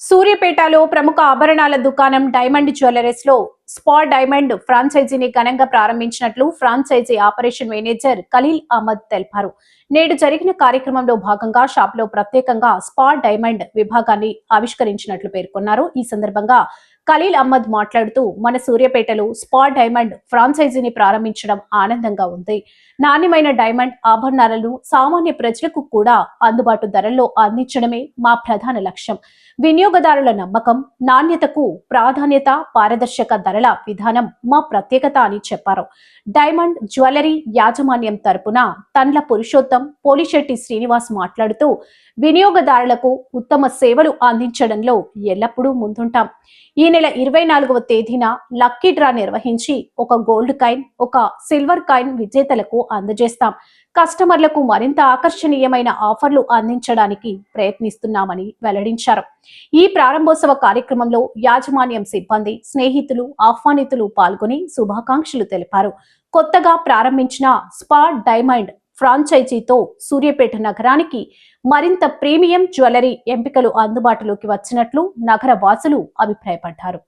సూర్యపేటలో ప్రముఖ ఆభరణాల దుకాణం డైమండ్ జ్యువెలరీస్లో స్పా డైమండ్ ఫ్రాంచైజీని ఘనంగా ప్రారంభించినట్లు franchisee operation manager Khalil Ahmed తెలిపారు. నేడు జరిగిన కార్యక్రమంలో భాగంగా షాప్లో ప్రత్యేకంగా స్పా డైమండ్ విభాగాన్ని ఆవిష్కరించినట్లు పేర్కొన్నారు. ఈ సందర్భంగా ఖలీల్ అహ్మద్ మాట్లాడుతూ మన సూర్యపేటలో స్పా డైమండ్ ఫ్రాంచైజీని ప్రారంభించడం ఆనందంగా ఉంది. నాణ్యమైన డైమండ్ ఆభరణాలను సామాన్య ప్రజలకు కూడా అందుబాటు ధరల్లో అందించడమే మా ప్రధాన లక్ష్యం. వినియోగదారుల నమ్మకం నాణ్యతకు ప్రాధాన్యత పారదర్శక ధరల విధానం మా ప్రత్యేకత అని చెప్పారు. డైమండ్ జ్యువెలరీ యాజమాన్యం తరపున తండ్ల పురుషోత్తం పోలిశెట్టి శ్రీనివాస్ మాట్లాడుతూ వినియోగదారులకు ఉత్తమ సేవలు అందించడంలో ఎల్లప్పుడూ ముందుంటాం. ఈ నెల ఇరవై నాలుగవ తేదీన లక్కీ డ్రా నిర్వహించి ఒక గోల్డ్ కాయిన్ ఒక సిల్వర్ కాయిన్ విజేతలకు అందజేస్తాం. కస్టమర్లకు మరింత ఆకర్షణీయమైన ఆఫర్లు అందించడానికి ప్రయత్నిస్తున్నామని వెల్లడించారు. ఈ ప్రారంభోత్సవ కార్యక్రమంలో యాజమాన్యం సిబ్బంది స్నేహితులు ఆహ్వానితులు పాల్గొని శుభాకాంక్షలు తెలిపారు. కొత్తగా ప్రారంభించిన స్పాట్ డైమండ్ ఫ్రాంచైజీతో సూర్యాపేట నగరానికి మరింత ప్రీమియం జ్యువెలరీ ఎంపికలు అందుబాటులోకి వచ్చినట్లు నగర వాసులు అభిప్రాయపడ్డారు.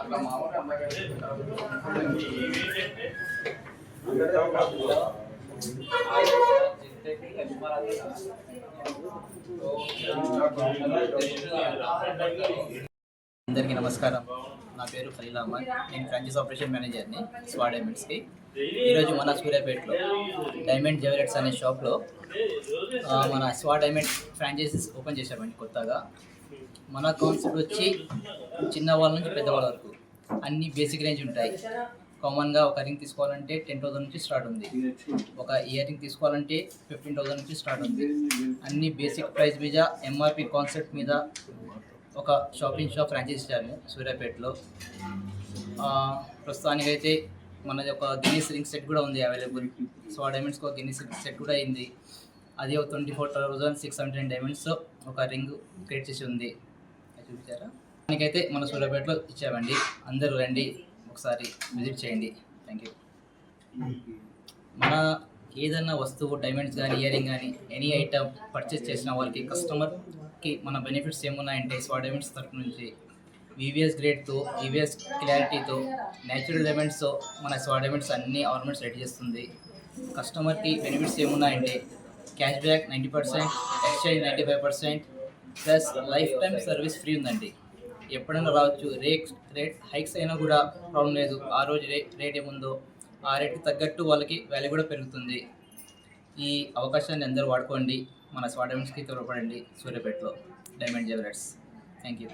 అట్లా మామూలు అమ్మాయి అందరికీ నమస్కారం. నా పేరు ఖలీల్ అహ్మద్. నేను ఫ్రాంచైజ్ ఆపరేషన్ మేనేజర్ని స్వా డైమండ్స్కి ఈరోజు మన సూర్యాపేటలో డైమండ్ జ్యువెలర్స్ అనే షాప్లో మన స్వా డైమండ్ ఫ్రాంచైజీస్ ఓపెన్ చేశామండి కొత్తగా. మన కాన్సెప్ట్ వచ్చి చిన్న వాళ్ళ నుంచి పెద్దవాళ్ళ వరకు అన్ని బేసిక్ రేంజ్ ఉంటాయి. కామన్గా ఒక రింగ్ తీసుకోవాలంటే టెన్ థౌసండ్ నుంచి స్టార్ట్ ఉంది. ఒక ఇయర్ రింగ్ తీసుకోవాలంటే ఫిఫ్టీన్ థౌసండ్ నుంచి స్టార్ట్ ఉంది. అన్ని బేసిక్ ప్రైస్ మీద ఎంఆర్పి కాన్సెప్ట్ మీద ఒక షాపింగ్ షాప్ ఫ్రాంచైజ్ ఇచ్చాము సూర్యాపేటలో. ప్రస్తుతానికైతే మనది ఒక గిన్నీస్ రింగ్ సెట్ కూడా ఉంది అవైలబుల్ సో ఆ డైమండ్స్కి ఒక గిన్నీస్ రింగ్ సెట్ కూడా అయింది. అది ఒక twenty four thousand six hundred diamonds ఒక రింగ్ క్రియేట్ చేసి ఉంది. చూపించారా? దానికైతే మన సూర్యాపేటలో ఇచ్చామండి. అందరూ రండి. ఒకసారి విజిట్ చేయండి. థ్యాంక్ యూ మన ఏదన్నా వస్తువు డైమండ్స్ కానీ ఇయరింగ్ కానీ ఎనీ ఐటమ్ పర్చేస్ చేసిన వాళ్ళకి కస్టమర్కి మన బెనిఫిట్స్ ఏమున్నాయంటే స్వా డైమండ్స్ తరఫు నుంచి వివిఎస్ గ్రేడ్తో వివిఎస్ క్లారిటీతో న్యాచురల్ డైమండ్స్తో మన స్వా డైమండ్స్ అన్ని ఆర్నమెంట్స్ రెడీ చేస్తుంది. కస్టమర్కి benefits ఏమున్నాయంటే cash back ninety percent exchange ninety five percent plus lifetime service free ఉందండి. ఎప్పుడైనా రావచ్చు. రేట్ రేట్ హైక్స్ అయినా కూడా ప్రాబ్లం లేదు. ఆ రోజు రే రేట్ ఏముందో ఆ రేట్కి తగ్గట్టు వాళ్ళకి వాల్యూ కూడా పెరుగుతుంది. ఈ అవకాశాన్ని అందరూ వాడుకోండి. మన స్వాడమెంట్స్కి తోడ్పడండి సూర్యాపేటలో. Diamond jewellers thank you